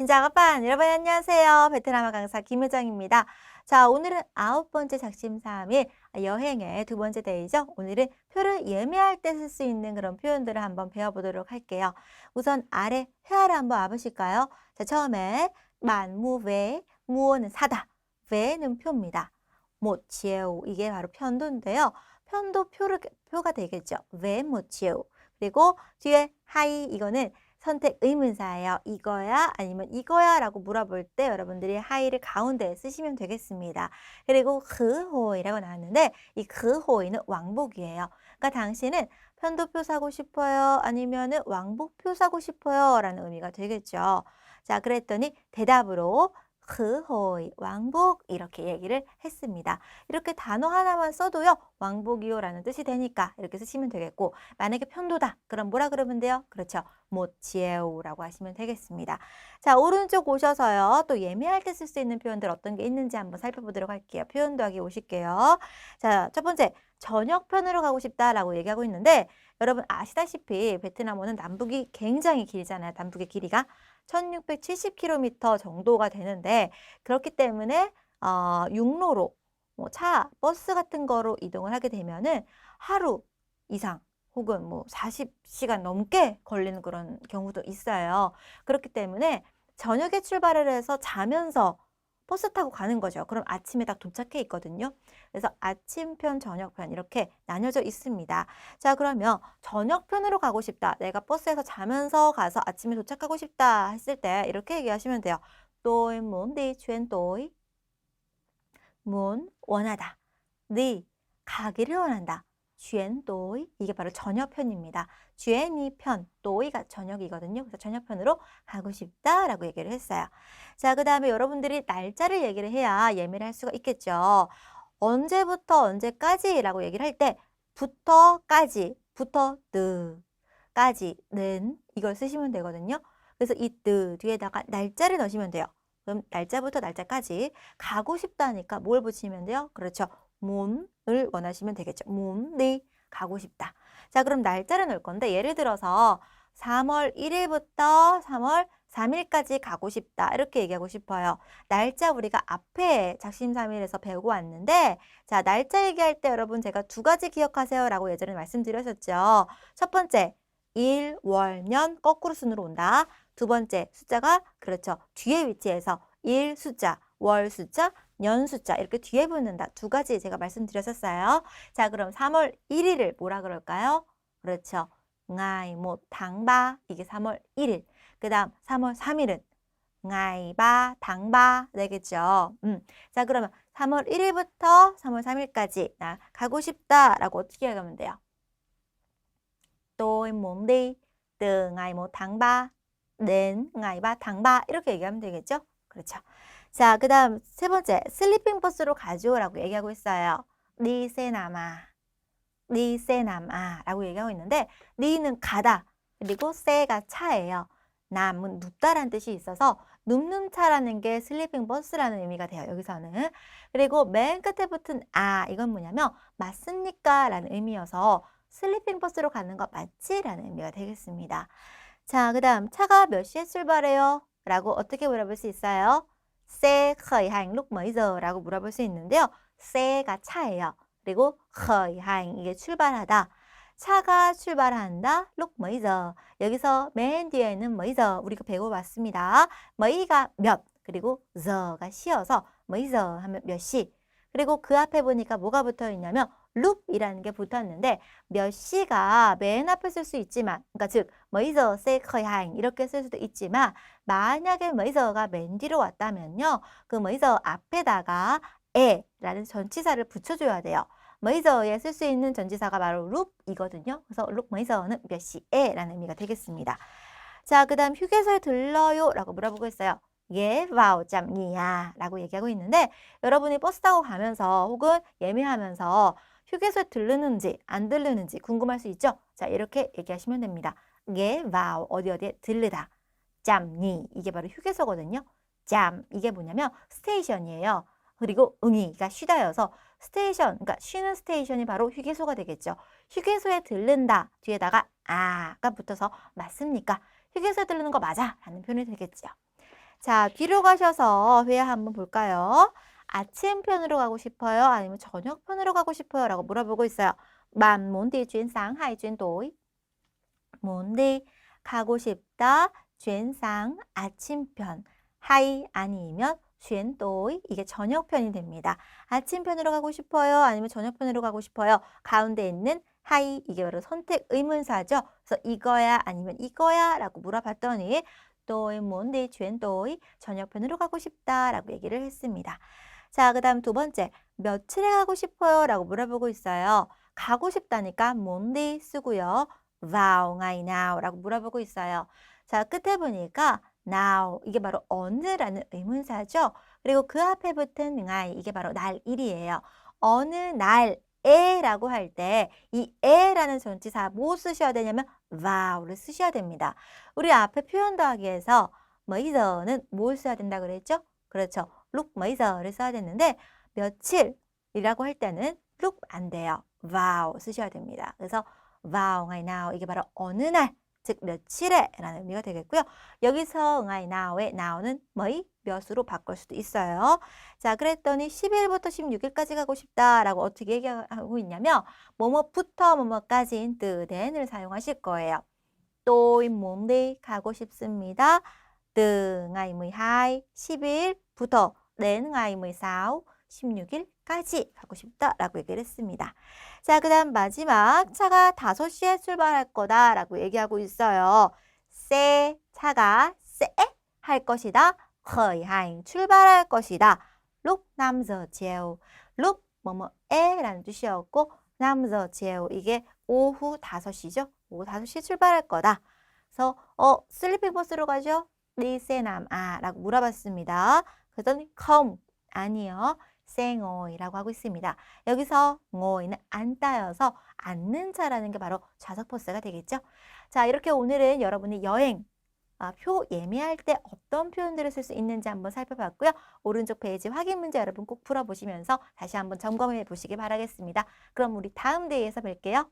신자가반 여러분 안녕하세요. 베트남어 강사 김효정입니다. 자, 오늘은 아홉 번째 작심 삼일 여행의 두 번째 데이죠. 오늘은 표를 예매할 때 쓸 수 있는 그런 표현들을 한번 배워보도록 할게요. 우선 아래 회화를 한번 와보실까요? 자, 처음에 만무외, 무어는 사다, 외는 표입니다. 모치에오 이게 바로 편도인데요. 편도 표를, 표가 되겠죠. 외 모치에오. 그리고 뒤에 하이 이거는 선택 의문사예요. 이거야 아니면 이거야 라고 물어볼 때 여러분들이 하이를 가운데에 쓰시면 되겠습니다. 그리고 그호이라고 나왔는데 이 그호이는 왕복이에요. 그러니까 당신은 편도표 사고 싶어요? 아니면은 왕복표 사고 싶어요? 라는 의미가 되겠죠. 자, 그랬더니 대답으로 그호이 왕복 이렇게 얘기를 했습니다. 이렇게 단어 하나만 써도요. 왕복이요라는 뜻이 되니까 이렇게 쓰시면 되겠고 만약에 편도다. 그럼 뭐라 그러면 돼요? 그렇죠. 모치에오라고 하시면 되겠습니다. 자, 오른쪽 오셔서요. 또 예매할 때 쓸 수 있는 표현들 어떤 게 있는지 한번 살펴보도록 할게요. 표현 더하기 오실게요. 자, 첫 번째 저녁편으로 가고 싶다라고 얘기하고 있는데 여러분 아시다시피 베트남어는 남북이 굉장히 길잖아요. 남북의 길이가 1670km 정도가 되는데 그렇기 때문에 어, 육로로 뭐 차, 버스 같은 거로 이동을 하게 되면은 하루 이상 혹은 뭐 40시간 넘게 걸리는 그런 경우도 있어요. 그렇기 때문에 저녁에 출발을 해서 자면서 버스 타고 가는 거죠. 그럼 아침에 딱 도착해 있거든요. 그래서 아침편, 저녁편 이렇게 나뉘어져 있습니다. 자, 그러면 저녁편으로 가고 싶다. 내가 버스에서 자면서 가서 아침에 도착하고 싶다 했을 때 이렇게 얘기하시면 돼요. tôi muốn đi chuyến tối. muốn 원하다. đi 가기를 원한다. Chuyến tối 이게 바로 저녁편입니다. 주엔이 편, 또이가 저녁이거든요. 그래서 저녁편으로 가고 싶다라고 얘기를 했어요. 자, 그 다음에 여러분들이 날짜를 얘기를 해야 예매를 할 수가 있겠죠. 언제부터 언제까지라고 얘기를 할 때 부터까지, 부터 뜨까지는 이걸 쓰시면 되거든요. 그래서 이뜨 뒤에다가 날짜를 넣으시면 돼요. 그럼 날짜부터 날짜까지 가고 싶다니까 뭘 붙이면 돼요? 그렇죠. 몸을 원하시면 되겠죠. 몸이 가고 싶다. 자, 그럼 날짜를 넣을 건데 예를 들어서 3월 1일부터 3월 3일까지 가고 싶다. 이렇게 얘기하고 싶어요. 날짜 우리가 앞에 작심 삼일에서 배우고 왔는데 자, 날짜 얘기할 때 여러분 제가 두 가지 기억하세요 라고 예전에 말씀드렸었죠. 첫 번째, 일, 월, 년 거꾸로 순으로 온다. 두 번째, 숫자가 그렇죠. 뒤에 위치해서 일 숫자, 월 숫자, 년 숫자 이렇게 뒤에 붙는다. 두 가지 제가 말씀드렸었어요. 자, 그럼 3월 1일을 뭐라 그럴까요? 그렇죠. một tháng 3 이게 3월 1일. 그다음 3월 3일은 ngày 3 tháng 3 되겠죠. 음. 자, 그러면 3월 1일부터 3월 3일까지 나 가고 싶다라고 어떻게 하면 돼요? tôi muốn đi từ ngày 1 tháng 3 đến ngày 3 tháng 3 이렇게 얘기하면 되겠죠? 그렇죠. 자, 그 다음 세 번째, 슬리핑 버스로 가죠라고 얘기하고 있어요. 니 세나마, 니 세나마 라고 얘기하고 있는데 니는 가다, 그리고 세가 차예요. 남은 눕다라는 뜻이 있어서 눕는 차라는 게 슬리핑 버스라는 의미가 돼요. 여기서는. 그리고 맨 끝에 붙은 아, 이건 뭐냐면 맞습니까? 라는 의미여서 슬리핑 버스로 가는 거 맞지? 라는 의미가 되겠습니다. 자, 그 다음 차가 몇 시에 출발해요? 라고 어떻게 물어볼 수 있어요? hành lúc mấy giờ? 라고 물어볼 수 있는데요. xe가 차예요. 그리고 hành 이게 출발하다. 차가 출발한다. mấy giờ? 여기서 맨 뒤에는 mấy giờ 우리가 배워봤습니다. mấy 가몇 그리고 giờ 가 시여서 mấy giờ 하면 몇 시. 그리고 그 앞에 보니까 뭐가 붙어 있냐면 룩이라는 게 붙었는데 몇 시가 맨 앞에 쓸 수 있지만 그러니까 즉 khởi hành 이렇게 쓸 수도 있지만 만약에 mấy giờ 가맨 뒤로 왔다면요. 그 giờ 앞에다가 에라는 전치사를 붙여줘야 돼요. mấy giờ 에쓸 수 있는 전치사가 바로 룩이거든요. 그래서 룩 mấy giờ 는몇 시에라는 의미가 되겠습니다. 자, 그 다음 휴게소에 들러요 라고 물어보고 있어요. 예, 와우, 짬이야 라고 얘기하고 있는데 여러분이 버스 타고 가면서 혹은 예매하면서 휴게소에 들르는지 안 들르는지 궁금할 수 있죠? 자, 이렇게 얘기하시면 됩니다. 예, 와우, 어디 어디에 들르다. 짬니, 이게 바로 휴게소거든요. 짬, 이게 뭐냐면 스테이션이에요. 그리고 응이가 쉬다여서 스테이션, 그러니까 쉬는 스테이션이 바로 휴게소가 되겠죠. 휴게소에 들른다 뒤에다가 아가 붙어서 맞습니까? 휴게소에 들르는 거 맞아 라는 표현이 되겠죠. 자, 뒤로 가셔서 회화 한번 볼까요? 아침 편으로 가고 싶어요? 아니면 저녁 편으로 가고 싶어요? 라고 물어보고 있어요. 만 몬디 쥔상 하이 쥔 도이 몬디 가고 싶다 쥔상 아침편 하이 아니면 쥔도이 이게 저녁편이 됩니다. 아침편으로 가고 싶어요? 아니면 저녁편으로 가고 싶어요? 가운데 있는 하이 이게 바로 선택 의문사죠. 그래서 이거야 아니면 이거야 라고 물어봤더니 또이 뭔데 쥔도이 저녁편으로 가고 싶다 라고 얘기를 했습니다. 자, 그 다음 두 번째 며칠에 가고 싶어요? 라고 물어보고 있어요. 가고 싶다니까 뭔데 쓰고요. ngày nào 라고 물어보고 있어요. 자, 끝에 보니까 now 이게 바로 어느라는 의문사죠. 그리고 그 앞에 붙은 ngày 이게 바로 날일이에요. 어느 날에 라고 할 때 이 에라는 전치사 뭐 쓰셔야 되냐면 vao를 쓰셔야 됩니다. 우리 앞에 표현 더하기에서 mấy giờ 는뭘 써야 된다 그랬죠? 그렇죠. Lúc mấy giờ 를 써야 됐는데 며칠이라고 할 때는 lúc 안 돼요. vào 쓰셔야 됩니다. 그래서 vào ngày nào 이게 바로 어느 날, 즉 며칠에 라는 의미가 되겠고요. 여기서 ngày now의 now는 mấy 몇으로 바꿀 수도 있어요. 자, 그랬더니 10일부터 16일까지 가고 싶다라고 어떻게 얘기하고 있냐면 뭐뭐부터 뭐뭐까지인 then을 사용하실 거예요. tôi muốn đi 가고 싶습니다. từ ngày 12, 10일 부터 đến ngày 16, 16일까지 가고 싶다라고 얘기를 했습니다. 자, 그 다음 마지막 차가 5시에 출발할 거다라고 얘기하고 있어요. xe 차가 sẽ 할 것이다. hành 출발할 것이다. 5 giờ chiều. lúc 뭐뭐에라는 뜻이었고 5 giờ chiều 이게 오후 5시죠. 오후 5시에 출발할 거다. 그래서 어 슬리핑 버스로 가죠? đi xe nam 아라고 물어봤습니다. 그랬더니 không 아니요. 생어이라고 하고 있습니다. 여기서 ngồi 는 앉다여서 앉는 차라는 게 바로 좌석 버스가 되겠죠. 자, 이렇게 오늘은 여러분이 여행 아, 표 예매할 때 어떤 표현들을 쓸 수 있는지 한번 살펴봤고요. 오른쪽 페이지 확인 문제 여러분 꼭 풀어보시면서 다시 한번 점검해 보시기 바라겠습니다. 그럼 우리 다음 대회에서 뵐게요.